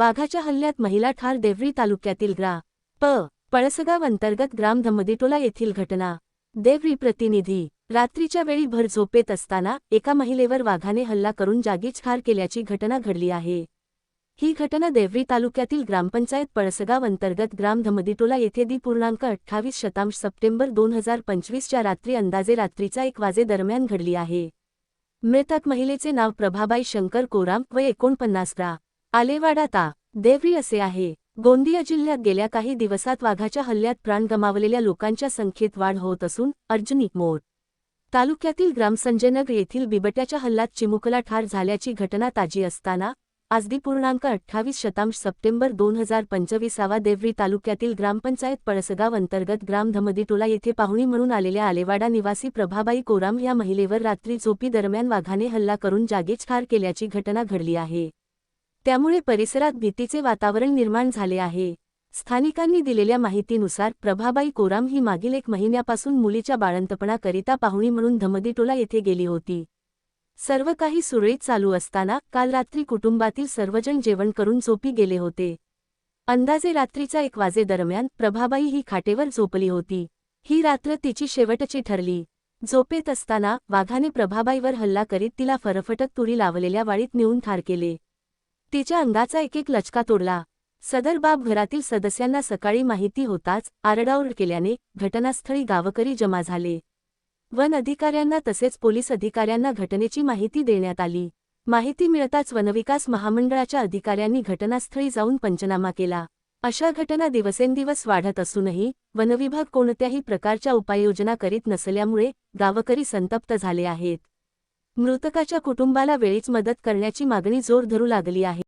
वाघाच्या हल्ल्यात महिला ठार देवरी तालुक्यातील ग्रा. प. पळसगाव अंतर्गत ग्राम धमदिटोला येथील घटना. देवरी प्रतिनिधी. रात्रीच्या वेळी भर झोपेत असताना एका महिलेवर वाघाने हल्ला करून जागीच ठार केल्याची घटना घडली आहे. ही घटना देवरी तालुक्यातील ग्रामपंचायत पळसगाव अंतर्गत ग्राम धमदिटोला येथे दी पूर्णांक अठ्ठावीस शतांश सप्टेंबर दोन हजार पंचवीसच्या रात्री अंदाजे रात्रीचा एक वाजे दरम्यान घडली आहे. मृतक महिलेचे नाव प्रभाबाई शंकर कोराम व एकोणपन्नास ग्रा. आलेवाडा ता देवरी असे आहे. गोंदिया जिल्ह्यात गेल्या काही दिवसात वाघाच्या हल्ल्यात प्राण गमावलेल्या लोकांच्या संख्येत वाढ होत असून अर्जुनी मोर तालुक्यातील ग्रामसंजयनगर येथील बिबट्याच्या हल्ल्यात चिमुकला ठार झाल्याची घटना ताजी असताना आजदी पूर्णांक अठ्ठावीस शतांश सप्टेंबर दोन हजार पंचवीसावा देवरी तालुक्यातील ग्रामपंचायत पळसगाव अंतर्गत ग्राम धमदीटोला येथे पाहुणी म्हणून आलेल्या आलेवाडा निवासी प्रभाबाई कोराम या महिलेवर रात्री झोपी दरम्यान वाघाने हल्ला करून जागीच ठार केल्याची घटना घडली आहे. त्यामुळे परिसरात भीतीचे वातावरण निर्माण झाले आहे. स्थानिकांनी दिलेल्या माहितीनुसार प्रभाबाई कोराम ही मागील एक महिन्यापासून मुलीच्या बाळंतपणाकरिता पाहुणी म्हणून धमदीटोला येथे गेली होती. सर्व काही सुरळीत चालू असताना काल रात्री कुटुंबातील सर्वजण जेवण करून झोपी गेले होते. अंदाजे रात्रीचा एक वाजेदरम्यान प्रभाबाई ही खाटेवर झोपली होती. ही रात्र तिची शेवटची ठरली. झोपेत असताना वाघाने प्रभाबाईवर हल्ला करीत तिला फरफटत तुरी लावलेल्या वाळीत नेऊन ठार केले. तिच्या अंगाचा एक एक लचका तोडला. सदर बाब घरातील सदस्यांना सकाळी माहिती होताच आरडाओरड केल्याने घटनास्थळी गावकरी जमा झाले. वन अधिकाऱ्यांना तसेच पोलीस अधिकाऱ्यांना घटनेची माहिती देण्यात आली. माहिती मिळताच वनविकास महामंडळाच्या अधिकाऱ्यांनी घटनास्थळी जाऊन पंचनामा केला. अशा घटना दिवसेंदिवस वाढत असूनही वनविभाग कोणत्याही प्रकारच्या उपाययोजना करीत नसल्यामुळे गावकरी संतप्त झाले आहेत. मृतकाच्या कुटुंबाला वेळीच मदत करण्याची मागणी जोर धरू लागली आहे.